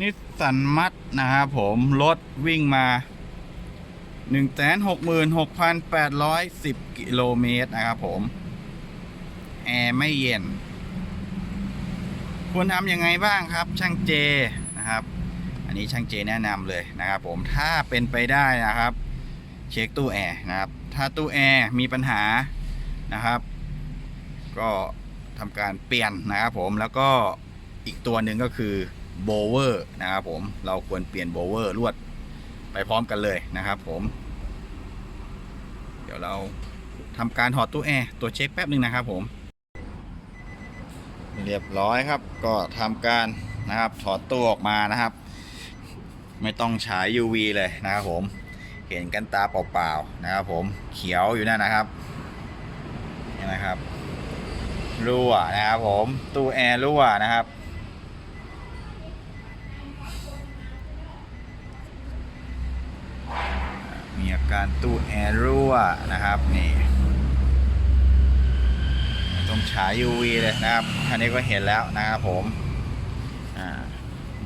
นิสสันมัดนะครับผมรถวิ่งมา 166,810 กิโลเมตรนะครับผม แอร์ไม่เย็น ควรทำยังไงบ้างครับ ช่างเจนะครับ อันนี้ช่างเจแนะนำเลยนะครับผมถ้าเป็นไปได้นะครับ เช็คตู้แอร์นะครับ ถ้าตู้แอร์มีปัญหานะครับ ก็ทำการเปลี่ยนนะครับผมแล้วก็อีกตัวหนึ่งก็คือ โบเวอร์นะครับผมเราควรเปลี่ยนโบเวอร์ลวดไปพร้อมกันเลยนะครับผม เดี๋ยวเราทำการถอดตู้แอร์ตัวเช็คแป๊บหนึ่งนะครับผม เรียบร้อยครับก็ทำการนะครับถอดตู้ออกมานะครับ ไม่ต้องฉาย UV เลยนะครับผมเห็นกันตาเปล่าๆนะครับผมเขียวอยู่นั่นนะครับนี่นะครับรั่วนะครับผมตู้แอร์รั่วนะครับ มีอาการตู้แอร์รั่วนะครับนี่ต้องฉาย UV เลยนะครับอันนี้ก็เห็นแล้วนะครับผม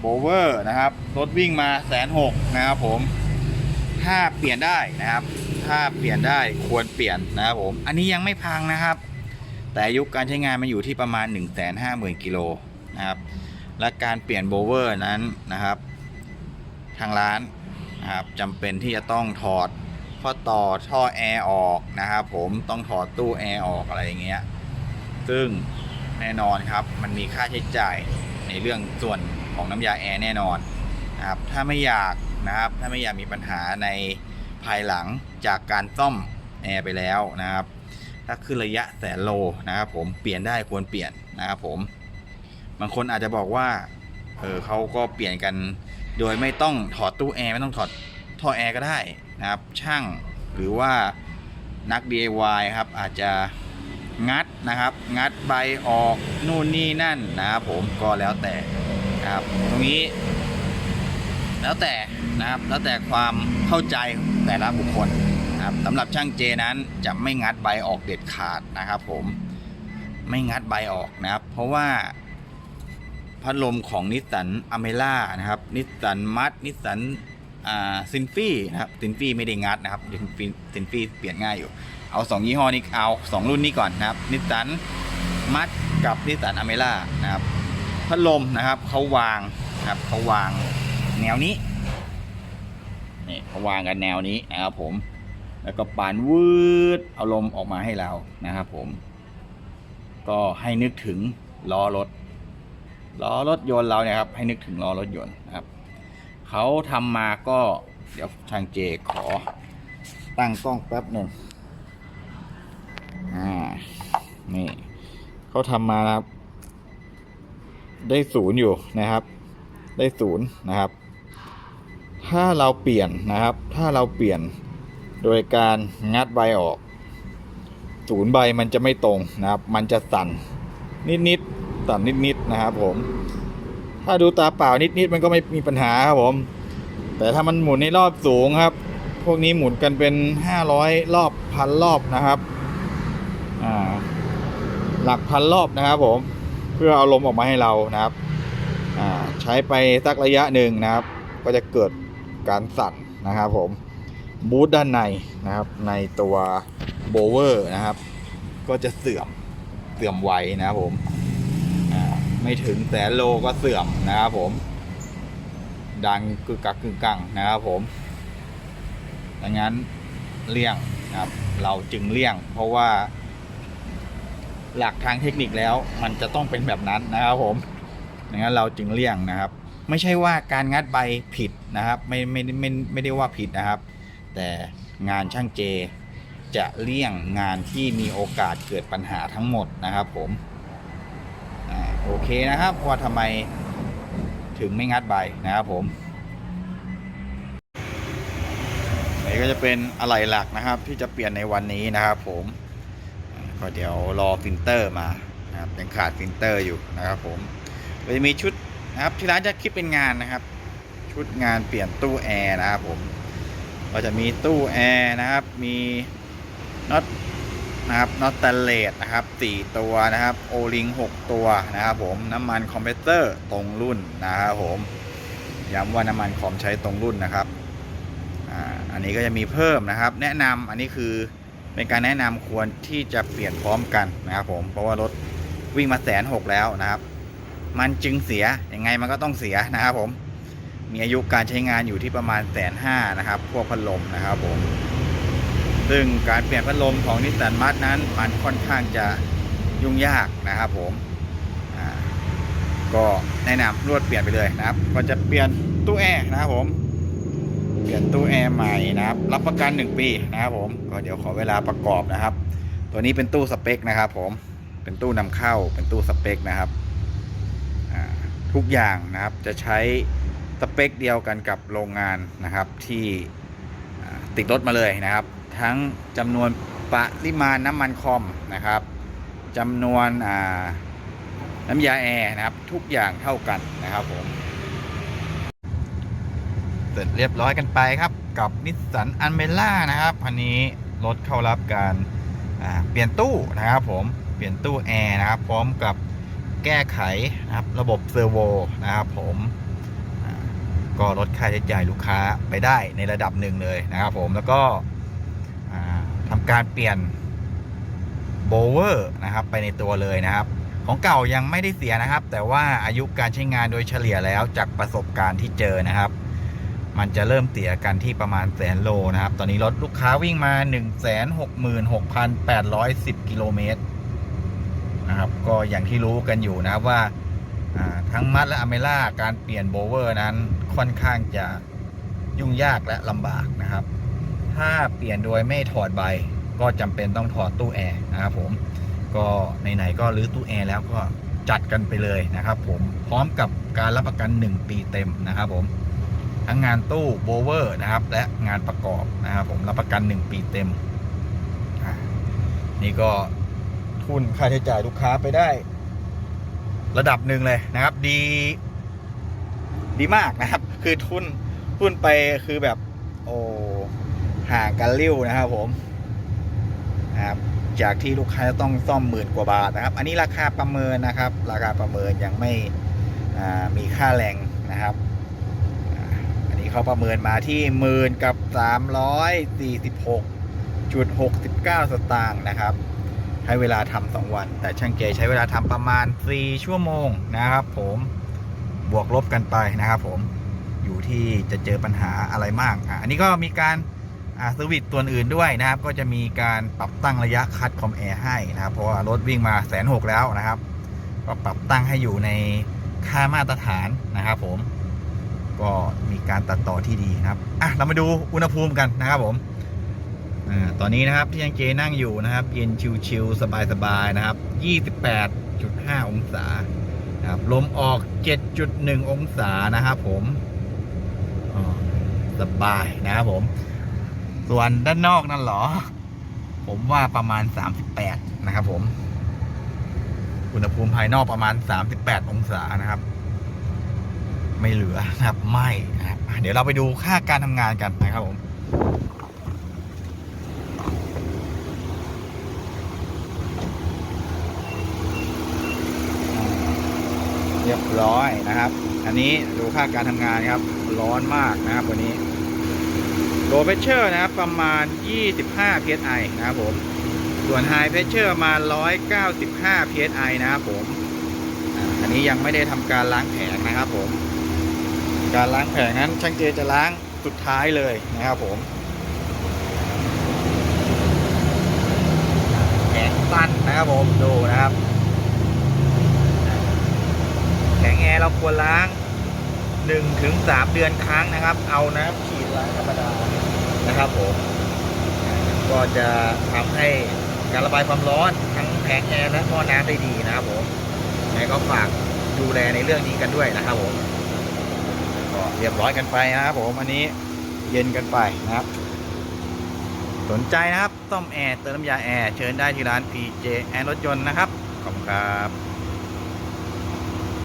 โบเวอร์นะครับ รถวิ่งมาแสนหกนะครับผมถ้าเปลี่ยนได้นะครับ ถ้าเปลี่ยนได้ควรเปลี่ยนนะครับผม อันนี้ยังไม่พังนะครับ แต่อายุการใช้งานมันอยู่ที่ประมาณ 1 5 0 0 0 0กิโลนะครับ และการเปลี่ยนโบเวอร์นั้นนะครับ ทางร้าน นะครับจำเป็นที่จะต้องถอดข้อต่อท่อแอร์ออกนะครับผมต้องถอดตู้แอร์ออกอะไรอย่างเงี้ยซึ่งแน่นอนครับมันมีค่าใช้จ่ายในเรื่องส่วนของน้ำยาแอร์แน่นอนนะครับถ้าไม่อยากนะครับถ้าไม่อยากมีปัญหาในภายหลังจากการซ่อมแอร์ไปแล้วนะครับ ถ้าขึ้นระยะแสนโลนะครับผมเปลี่ยนได้ควรเปลี่ยนนะครับผมบางคนอาจจะบอกว่าเออเขาก็เปลี่ยนกัน โดยไม่ต้องถอดตู้แอร์ไม่ต้องถอดท่อแอร์ก็ได้นะครับ ช่างหรือว่านัก DIY ครับอาจจะงัดนะครับ งัดใบออกนู่นนี่นั่นนะครับผมก็แล้วแต่นะครับตรงนี้ แล้วแต่นะครับแล้วแต่ความเข้าใจแต่ละบุคคลนะครับสำหรับช่างเจนั้นจะไม่งัดใบออกเด็ดขาดนะครับ ผมไม่งัดใบออกนะครับ เพราะว่า พัดลมของนิสสันอเมล่านะครับนิสสันมัดนิสสันซินฟี่นะครับซินฟี่ไม่ได้งัดนะครับซินฟี่เปลี่ยนง่ายอยู่ เอาสองยี่ห้อนี้เอาสองรุ่นนี้ก่อนนะครับนิสสันมัดกับนิสสันอเมล่านะครับพัดลมนะครับเขาวางนะครับเขาวางแนวนี้นี่เขาวางกันแนวนี้นะครับผมแล้วก็ปานวืดเอาลมออกมาให้เรานะครับผม ก็ให้นึกถึงล้อรถ ล้อรถยนต์เราเนี่ยครับให้นึกถึงล้อรถยนต์นะครับเขาทำมาก็เดี๋ยวทางเจขอตั้งกล้องแป๊บหนึ่งอ่านี่เขาทำมานะครับ ได้ศูนย์อยู่นะครับ ได้ศูนย์นะครับ ถ้าเราเปลี่ยนนะครับ ถ้าเราเปลี่ยนโดยการงัดใบออกศูนย์ใบมันจะไม่ตรงนะครับ มันจะสั่นนิดๆ สั่นนิดๆนะครับผม ถ้าดูตาเปล่านิดๆมันก็ไม่มีปัญหาครับผม แต่ถ้ามันหมุนในรอบสูงครับ พวกนี้หมุนกันเป็น 500 รอบพันรอบนะครับหลักพันรอบนะครับผม เพื่อเอาลมออกมาให้เรานะครับใช้ไปสักระยะหนึ่งนะครับ ก็จะเกิดการสั่นนะครับผมบูทด้านในนะครับ ในตัวโบเวอร์นะครับ ก็จะเสื่อมเสื่อมไวนะครับผม ไม่ถึงแสนโลก็เสื่อมนะครับผม ดังกึกกักกึกกังนะครับผมดังนั้นเลี่ยงนะครับ เราจึงเลี่ยง เพราะว่า หลักทางเทคนิคแล้วมันจะต้องเป็นแบบนั้นนะครับผมดังนั้นเราจึงเลี่ยงนะครับ ไม่ใช่ว่าการงัดใบผิดนะครับ ไม่ไม่ไม่ไม่ได้ว่าผิดนะครับ แต่งานช่างเจจะเลี่ยงงานที่มีโอกาสเกิดปัญหาทั้งหมดนะครับผม โอเคนะครับว่าทำไมถึงไม่งัดใบนะครับผมนี่ก็จะเป็นอะไหล่หลักนะครับ ที่จะเปลี่ยนในวันนี้นะครับ ผมก็เดี๋ยวรอฟิลเตอร์มานะครับยังขาดฟิลเตอร์อยู่นะครับ ผมก็จะมีชุดนะครับที่ร้านจะคิดเป็นงานนะครับ ชุดงานเปลี่ยนตู้แอร์นะครับผมก็จะมีตู้แอร์นะครับ มีน็อต นะครับน็อตแตเลสนะครับสี่ตัวนะครับโอลิงหกตัวนะครับผมน้ำมันคอมเพรสเซอร์ตรงรุ่นนะครับผมย้ำว่าน้ำมันคอมใช้ตรงรุ่นนะครับอันนี้ก็จะมีเพิ่มนะครับ แนะนำอันนี้คือเป็นการแนะนำควรที่จะเปลี่ยนพร้อมกันนะครับผมเพราะว่ารถวิ่งมาแสนหกแล้วนะครับ มันจึงเสียยังไงมันก็ต้องเสียนะครับผมมีอายุการใช้งานอยู่ที่ประมาณแสนห้านะครับ พวกพัดลมนะครับผม ซึ่งการเปลี่ยนพัดลมของนิสสันมาร์นั้น มันค่อนข้างจะยุ่งยากนะครับผมก็แนะนำรวดเปลี่ยนไปเลยนะครับ ก็จะเปลี่ยนตู้แอร์นะครับผม เปลี่ยนตู้แอร์ใหม่นะครับ รับประกัน 1 ปีนะครับผม ก็เดี๋ยวขอเวลาประกอบนะครับ ตัวนี้เป็นตู้สเปคนะครับผม เป็นตู้นำเข้า เป็นตู้สเปคนะครับ ทุกอย่างนะครับจะใช้สเปคเดียวกันกับโรงงานนะครับที่ติดรถมาเลยนะครับ ทั้งจำนวนปริมาณน้ำมันคอมนะครับจำนวนน้ำยาแอร์นะครับ ทุกอย่างเท่ากันนะครับผมเสร็จเรียบร้อยกันไปครับกับนิสสันอันเมล่านะครับคันนี้รถเข้ารับการเปลี่ยนตู้นะครับผมเปลี่ยนตู้แอร์นะครับ พร้อมกับแก้ไขนะครับ ระบบเซอร์โวนะครับผมก็ลดค่าใช้จ่ายลูกค้าไปได้ในระดับหนึ่งเลยนะครับผมแล้วก็ การเปลี่ยนโบเวอร์นะครับ ไปในตัวเลยนะครับ ของเก่ายังไม่ได้เสียนะครับ แต่ว่าอายุการใช้งานโดยเฉลี่ยแล้วจากประสบการณ์ที่เจอนะครับ มันจะเริ่มเสียกันที่ประมาณแสนโลนะครับ ตอนนี้รถลูกค้าวิ่งมา 166,810กิโลเมตรนะครับ ก็อย่างที่รู้กันอยู่นะครับว่าทั้งมัดและอเมล่าการเปลี่ยนโบเวอร์นั้นค่อนข้างจะยุ่งยากและลำบากนะครับ ถ้าเปลี่ยนโดยไม่ถอดใบ ก็จำเป็นต้องถอดตู้แอร์นะครับผมก็ไหนๆก็รื้อตู้แอร์แล้วก็จัดกันไปเลยนะครับผมพร้อมกับการรับประกัน 1 ปีเต็มนะครับผมทั้งงานตู้โบเวอร์นะครับ และงานประกอบนะครับผมรับประกัน 1 ปีเต็ม นี่ก็ทุนค่าใช้จ่ายลูกค้าไปได้ ระดับหนึ่งเลยนะครับ ดี ดีมากนะครับ คือทุนทุนไปคือแบบ โอ้ ห่างกันริ้วนะครับผมนะครับจากที่ลูกค้าจะต้องซ่อมหมื่นกว่าบาทนะครับ อันนี้ราคาประเมินนะครับ ราคาประเมินยังไม่มีค่าแรงนะครับอันนี้เขาประเมินมาที่หมื่นกับสามร้อยสี่สิบหกจุดหกสิบเก้าสตางค์นะครับใช้เวลาทำสองวัน แต่ช่างเจใช้เวลาทำประมาณสี่ชั่วโมงนะครับ ผมบวกลบกันไปนะครับ ผมอยู่ที่จะเจอปัญหาอะไรมากอะอันนี้ก็มีการ อ่าสวิตตัวอื่นด้วยนะครับ ก็จะมีการปรับตั้งระยะคัดคอมแอร์ให้นะครับ เพราะว่ารถวิ่งมาแสนหกแล้วนะครับ ก็ปรับตั้งให้อยู่ในค่ามาตรฐานนะครับ ผม ก็มีการตัดต่อที่ดีครับอะเรามาดูอุณหภูมิกันนะครับผมอ่าตอนนี้นะครับที่ยังเจนั่งอยู่นะครับ เย็นชิวๆสบายๆนะครับ 28.5 องศาครับลมออก 7.1 องศานะครับผมสบายนะครับผม ส่วนด้านนอกนั่นหรอ ผมว่าประมาณ 38 นะครับผม อุณหภูมิภายนอกประมาณ 38 องศานะครับ ไม่เหลือนะครับไม่นะครับเดี๋ยวเราไปดูค่าการทำงานกันนะครับผมเรียบร้อยนะครับ อันนี้ดูค่าการทำงานครับ ร้อนมากนะครับวันนี้ โลเพชเชอร์นะครับประมาณ 25 psi นะครับผม ส่วนไฮเพชเชอร์มา 195 psi นะครับผมอันนี้ยังไม่ได้ทำการล้างแผงนะครับผม การล้างแผงนั้นช่างเจจะล้างสุดท้ายเลยนะครับผมแผงสั้นนะครับผมดูนะครับแผงแอร์เราควรล้าง1-3 เดือนครั้งนะครับ เอาน้ำฉีดล้างธรรมดา นะครับผมก็จะทำให้การระบายความร้อนทั้งแผงแอร์และหม้อน้ำได้ดีนะครับผมยังไงก็ฝากดูแลในเรื่องนี้กันด้วยนะครับผมก็เรียบร้อยกันไปนะครับผมอันนี้เย็นกันไปนะครับ สนใจนะครับต้มแอร์เติมน้ำยาแอร์เชิญได้ที่ร้าน PJ แอร์รถยนต์นะครับขอบคุณครับ